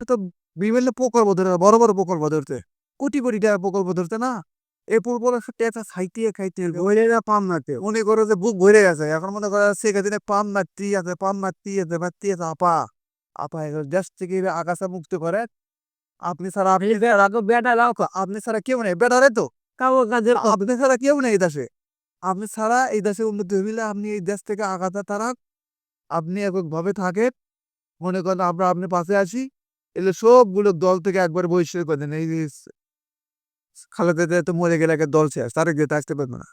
তো বিভিন্ন প্রকল্প ধরে বড় বড় প্রকল্প ধরতে। কোটি কোটি টাকা প্রকল্প ধরতে না? এ প্রকল্প টাকা খাইতে খাইতে ভরে না পাম মারতে মনে করো যে বুক ভরে গেছে এখন মনে করো সেখানে পাম মারতি আছে পাম মারতি আছে মারতি আছে আপা। আপা এগুলো দেশ থেকে আকাশে মুক্ত করে? আপনি ছাড়া আপনি রাখো বেটা লাও আপনি ছাড়া কেউ নেই বেটারে তো। কাগজ কাজের আপনি ছাড়া কেউ নেই এই দেশে। আপনি ছাড়া এই দেশে উন্নতি হইলে আপনি এই দেশ থেকে আঘাতে তারা আপনি এককভাবে থাকেন। মনে করেন আমরা আপনি পাশে আসি এলে সবগুলো দল থেকে একবার বহিষ্কার করে দেন এই খালেদা জিয়া তো মরে গেলে একটা দল শেষ তারা যেতে আসতে পারবে না।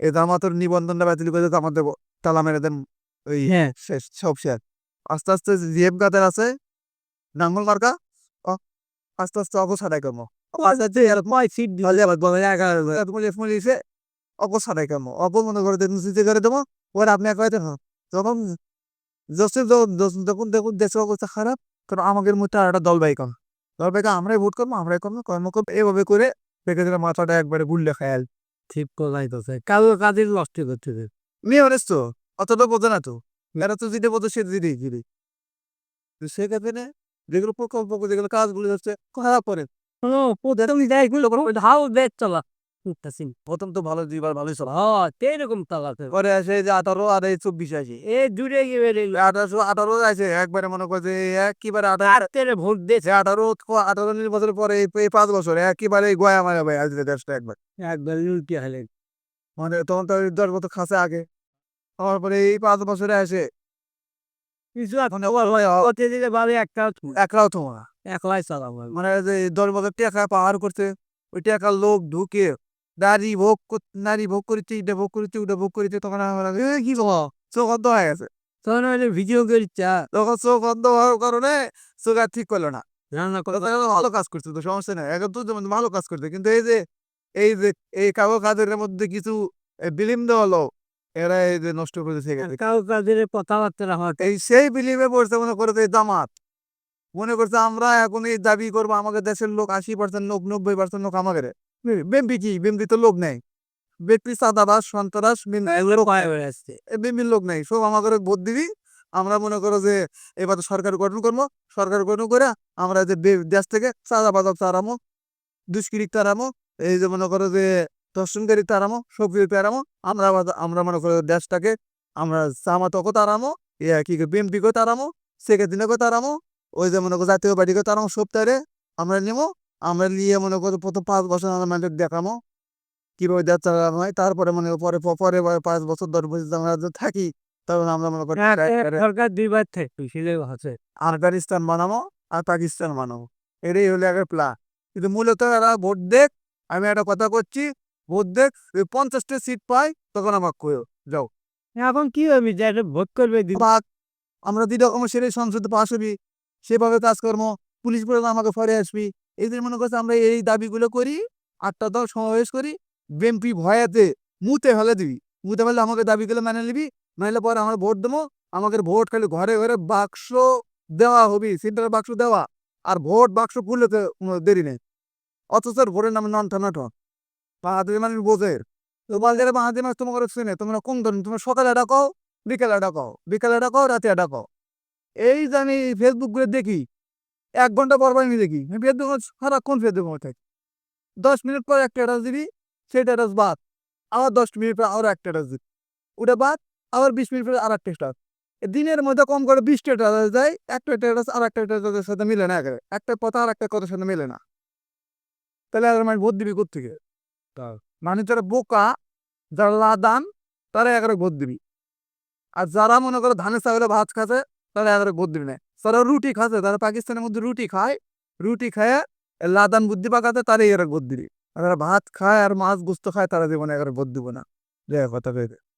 এই আমার নিবন্ধনটা বাতিল করে তো আমাদের তালা মেরে দেন ওই হ্যাঁ। শেষ সব শেষ। আস্তে আস্তে জিএম গাদের আছে নাঙ্গল মার্কা আস্তে আস্তে কর্ম দিয়েছে অগোছাড়াই কর্ম অপ মনে করে করে দেবো ওর আপনি একা দেখো যখন জসিম যখন দেখুন দেশের অবস্থা খারাপ কারণ আমাদের মধ্যে আর একটা দল বাই কম। দল বাইকে আমরাই ভোট করব আমরাই করব কর্ম করব এইভাবে করে দিলে মাথাটা একবারে গুললে খায়াল ঠিক কাগজ কাজের নষ্ট মেয়ে তো অতটা বোঝে না তো। এরা তো যেটা বোঝে সেটা দিদি দিদি তো সেক্ষেত্রে যেগুলো প্রকল্প যেগুলো কাজগুলো হচ্ছে খারাপ করে। ও প্রথম যাই গুলো করো হাউ বেচ চলা। উঠতেছি প্রথম তো ভালো দুইবার ভালোই চলা। হ্যাঁ এরকম চালাতে পরে আসে যে আঠারো আর এই চব্বিশ আছে এ জুড়ে গিয়ে আঠারোশো আঠারো আছে একবারে মনে করে যে একবারে আঠারো ভোট দিয়েছে। আঠারো আঠারো বছর পরে এই পাঁচ বছর একেবারে গোয়া মারা ভাই আজ দেশটা একবার। একবার উল্টে হলে। মানে তখন তো দশ বছর খাসে আগে। তারপরে এই পাঁচ বছরে আসে। কিছু এখন মানে একটা একলাও তোমার একলাই চালাবো মানে যে দশ বছর টাকা পাহাড় করছে ওই টাকার লোক ঢুকে নারী ভোগ কর- নারী ভোগ করেছে এটা ভোগ করেছে ওটা ভোগ করেছে তখন আমরা কি চোখ অন্ধ হয়ে গেছে তখন ওই ভিডিও করি চা তখন চোখ অন্ধ হওয়ার কারণে চোখ আর ঠিক করল না রান্না ভালো কাজ করছে তো সমস্যা নেই এখন তো ভালো কাজ করছে কিন্তু এই যে এই যে এই কাগজ কাজের মধ্যে কিছু এ, বিলিম্ব হলো এরা এই যে নষ্ট করে এখানে। কাগজ কাজের কথাবার্তা আমার এই সেই বিলিমে পড়ছে মনে করে যে জামাত মনে করছে আমরা এখন এই দাবি করব আমাদের দেশের লোক আশি পার্সেন্ট লোক নব্বই পার্সেন্ট লোক আমাদের বেম্পি কি? বেম্পি তো লোক নেই। ব্যক্তি সাদাবাস সন্ত্রাস হয়ে আসছে। বিভিন্ন লোক নেই। সব আমাদের ভোট দিবি। আমরা মনে করো যে এবার তো সরকার গঠন করব। সরকার গঠন করে আমরা যে দেশ থেকে চাঁদা বাজার তারামো দুষ্কৃতিক তারামো এই যে মনে করো যে দর্শনকারী তারামো সক্রিয় তারামো আমরা আমরা মনে করো দেশটাকে আমরা জামাতকে তারামো ইয়া কি বিএমপিকে তারামো দিনকে তারামো ওই যে মনে করো জাতীয় পার্টিকে তারামো সপ্তাহে আমরা নেব। আমরা নিয়ে মনে করো প্রথম পাঁচ বছর আমরা মানুষকে দেখামো কীভাবে দেশ চালানো হয়। তারপরে মনে পরে পরে পাঁচ বছর দশ বছর আমরা যদি থাকি তখন আমরা মনে করি হ্যাঁ, সরকার দুইবার থেকে সেটাই আফগানিস্তান বানাবো আর পাকিস্তান বানাবো। এটাই হলো একটা প্ল্যান কিন্তু মূলত এরা ভোট দেখ আমি একটা কথা করছি ভোট দেখ পঞ্চাশটা সিট পাই তখন আমার কয়ো যাও। এখন কি হবে? যে একটা ভোট করবে আমরা দুই রকম সেরে সংসদে পাশ হবি সেভাবে কাজকর্ম পুলিশ প্রধান আমাকে ফরে আসবি যে মনে করছে আমরা এই দাবিগুলো করি, আটটা দল সমাবেশ করি বিএমপি ভয়াতে মুতে ফেলে দিবি। মুতে ফেলে আমাকে দাবিগুলো মেনে নিবি নাহলে পরে আমরা ভোট দেবো, আমাদের ভোট খালি ঘরে ঘরে বাক্স দেওয়া হবি সেন্টার বাক্স দেওয়া, আর ভোট বাক্স খুললে তো দেরি নেই। অথচ ভোটের নামে নন টন বাহাদুরি মানে বোঝে। তোমার যারা বাহাদুরি মাস তোমার শুনে, তোমরা কোন ধরনের তোমরা সকালে ডাকাও বিকেলে ডাকাও বিকেলে ডাকাও রাতে ডাকাও এই যে আমি ফেসবুক করে দেখি এক ঘণ্টা পর আমি দেখি আমি ফেসবুক সারাক্ষণ ফেসবুক থাকি দশ মিনিট পর একটা অ্যাড্রেস দিবি সেই অ্যাড্রেস বাদ। আবার দশ মিনিট পর আরও একটা অ্যাড্রেস দিবি। ওটা বাদ আবার বিশ মিনিট পর আর একটা স্টার দিনের মধ্যে কম করে বিশটা অ্যাড্রেস দেয় একটা অ্যাড্রেস আর একটা অ্যাড্রেসের সাথে মিলে না একেবারে। একটা কথা আর একটা কথার সাথে মিলে না। তাহলে আর মানে ভোট দিবি কোথেকে মানে যারা বোকা যারা লাদান তারা এগারো ভোট দিবি। আর যারা মনে করো ধানের চাউলে ভাত খাচ্ছে তারা এগারো ভোট দিবি না। যারা রুটি খাচ্ছে, তারা পাকিস্তানের মধ্যে রুটি খায় রুটি খায় লাদান বুদ্ধি পাকাতে তারা এরা ভোট দিবি আর ভাত খায় আর মাছ গুস্ত খায় তারা জীবনে এগারো ভোট দিব না যে কথা পেয়ে